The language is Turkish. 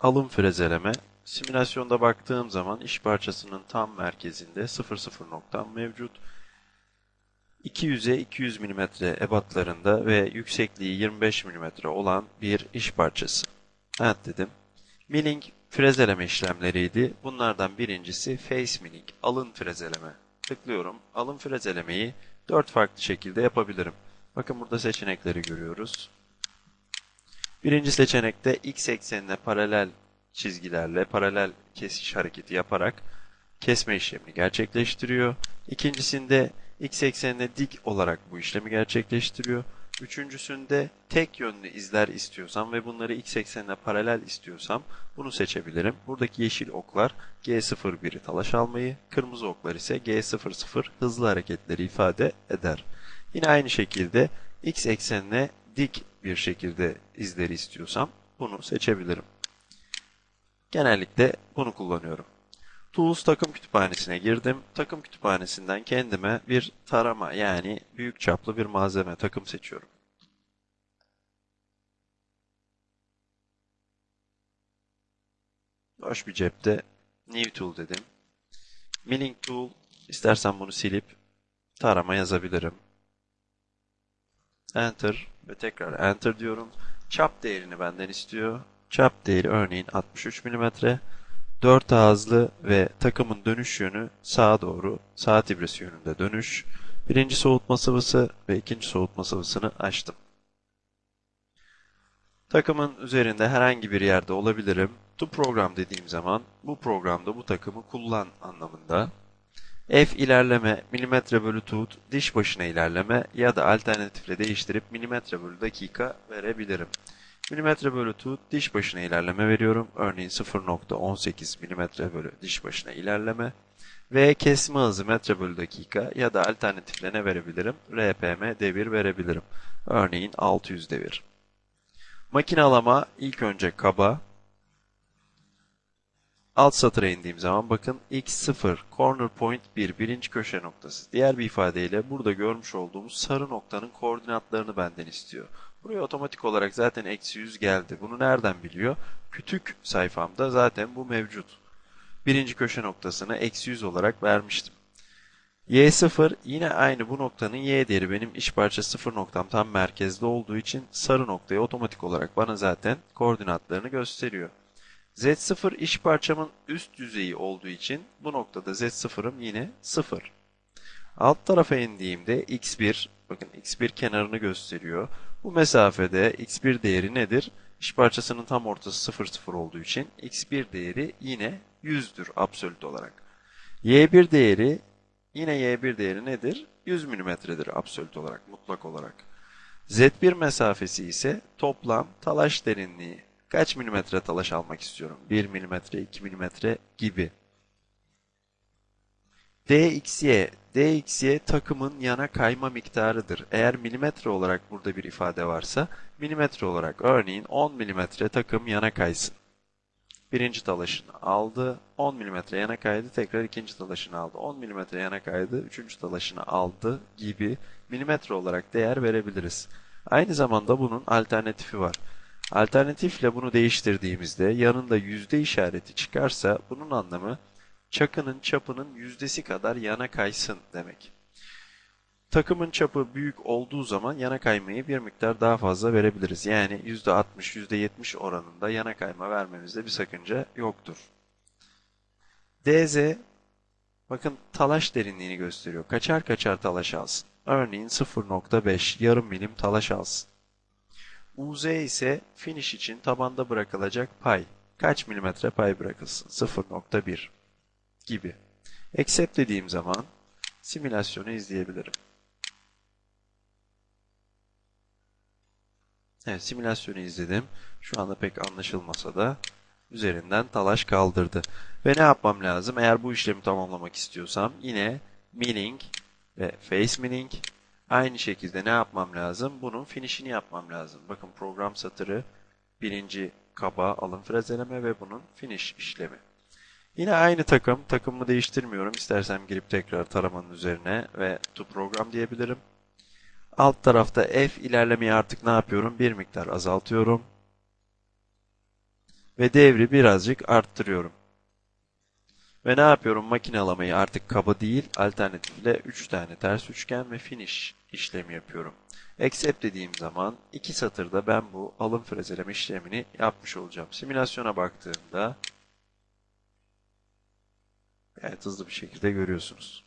alım frezeleme. Simülasyonda baktığım zaman iş parçasının tam merkezinde 00 noktam mevcut. 200'e 200 mm ebatlarında ve yüksekliği 25 mm olan bir iş parçası. Evet dedim. Milling frezeleme işlemleriydi. Bunlardan birincisi face milling, alın frezeleme. Tıklıyorum. Alın frezelemeyi 4 farklı şekilde yapabilirim. Bakın burada seçenekleri görüyoruz. Birinci seçenekte x eksenine paralel çizgilerle paralel kesiş hareketi yaparak kesme işlemini gerçekleştiriyor. İkincisinde x eksenine dik olarak bu işlemi gerçekleştiriyor. Üçüncüsünde tek yönlü izler istiyorsam ve bunları x eksenine paralel istiyorsam bunu seçebilirim. Buradaki yeşil oklar G01'i talaş almayı, kırmızı oklar ise G00 hızlı hareketleri ifade eder. Yine aynı şekilde x eksenine dik bir şekilde izleri istiyorsam bunu seçebilirim. Genellikle bunu kullanıyorum. Tools takım kütüphanesine girdim. Takım kütüphanesinden kendime bir tarama yani büyük çaplı bir malzeme takım seçiyorum. Boş bir cepte New Tool dedim. Milling Tool istersen bunu silip tarama yazabilirim. Enter ve tekrar Enter diyorum. Çap değerini benden istiyor. Çap değeri örneğin 63 mm. 4 ağızlı ve takımın dönüş yönü sağa doğru, saat ibresi yönünde dönüş. Birinci soğutma sıvısı ve ikinci soğutma sıvısını açtım. Takımın üzerinde herhangi bir yerde olabilirim. To program dediğim zaman bu programda bu takımı kullan anlamında. F ilerleme, milimetre bölü tut, diş başına ilerleme ya da alternatifle değiştirip milimetre bölü dakika verebilirim. Milimetre bölü tut, diş başına ilerleme veriyorum. Örneğin 0.18 milimetre bölü diş başına ilerleme. Ve kesme hızı metre bölü dakika ya da alternatifle ne verebilirim? RPM devir verebilirim. Örneğin 600 devir. Makinalama ilk önce kaba, Alt satıra indiğim zaman bakın x0 corner point 1 birinci köşe noktası. Diğer bir ifadeyle burada görmüş olduğumuz sarı noktanın koordinatlarını benden istiyor. Buraya otomatik olarak zaten eksi 100 geldi. Bunu nereden biliyor? Kütük sayfamda zaten bu mevcut. Birinci köşe noktasını eksi 100 olarak vermiştim. Y0 yine aynı bu noktanın Y değeri benim iş parça 0 noktam tam merkezde olduğu için sarı noktayı otomatik olarak bana zaten koordinatlarını gösteriyor. Z0 iş parçamın üst düzeyi olduğu için bu noktada Z0'ım yine 0. Alt tarafa indiğimde X1, bakın X1 kenarını gösteriyor. Bu mesafede X1 değeri nedir? İş parçasının tam ortası 0, 0 olduğu için X1 değeri yine 100'dür absolut olarak. Y1 değeri, yine Y1 değeri nedir? 100 mm'dir absolut olarak, mutlak olarak. Z1 mesafesi ise toplam talaş derinliği kaç milimetre talaş almak istiyorum? 1 milimetre, 2 milimetre gibi. DXY, DXY takımın yana kayma miktarıdır. Eğer milimetre olarak burada bir ifade varsa, milimetre olarak örneğin 10 milimetre takım yana kaysın. Birinci talaşını aldı, 10 milimetre yana kaydı, tekrar ikinci talaşını aldı. 10 milimetre yana kaydı, üçüncü talaşını aldı gibi milimetre olarak değer verebiliriz. Aynı zamanda bunun alternatifi var. Alternatifle bunu değiştirdiğimizde yanında yüzde işareti çıkarsa bunun anlamı çakının çapının yüzdesi kadar yana kaysın demek. Takımın çapı büyük olduğu zaman yana kaymayı bir miktar daha fazla verebiliriz. Yani %60, %70 oranında yana kayma vermemizde bir sakınca yoktur. DZ, bakın talaş derinliğini gösteriyor. Kaçar kaçar talaş alsın. Örneğin 0.5 yarım milim talaş alsın. UZ ise finish için tabanda bırakılacak pay. Kaç milimetre pay bırakılsın? 0.1 gibi. Accept dediğim zaman simülasyonu izleyebilirim. Evet simülasyonu izledim. Şu anda pek anlaşılmasa da üzerinden talaş kaldırdı. Ve ne yapmam lazım? Eğer bu işlemi tamamlamak istiyorsam yine milling ve face milling Aynı şekilde ne yapmam lazım? Bunun finishini yapmam lazım. Bakın program satırı birinci kaba alın frezeleme ve bunun finish işlemi. Yine aynı takım. Takımımı değiştirmiyorum. İstersem girip tekrar taramanın üzerine ve to program diyebilirim. Alt tarafta F ilerlemeyi artık ne yapıyorum? Bir miktar azaltıyorum. Ve devri birazcık arttırıyorum. Ve ne yapıyorum? Makinalamayı artık kaba değil, alternatifle 3 tane ters üçgen ve finish işlemi yapıyorum. Accept dediğim zaman iki satırda ben bu alım frezeleme işlemini yapmış olacağım. Simülasyona baktığımda gayet hızlı bir şekilde görüyorsunuz.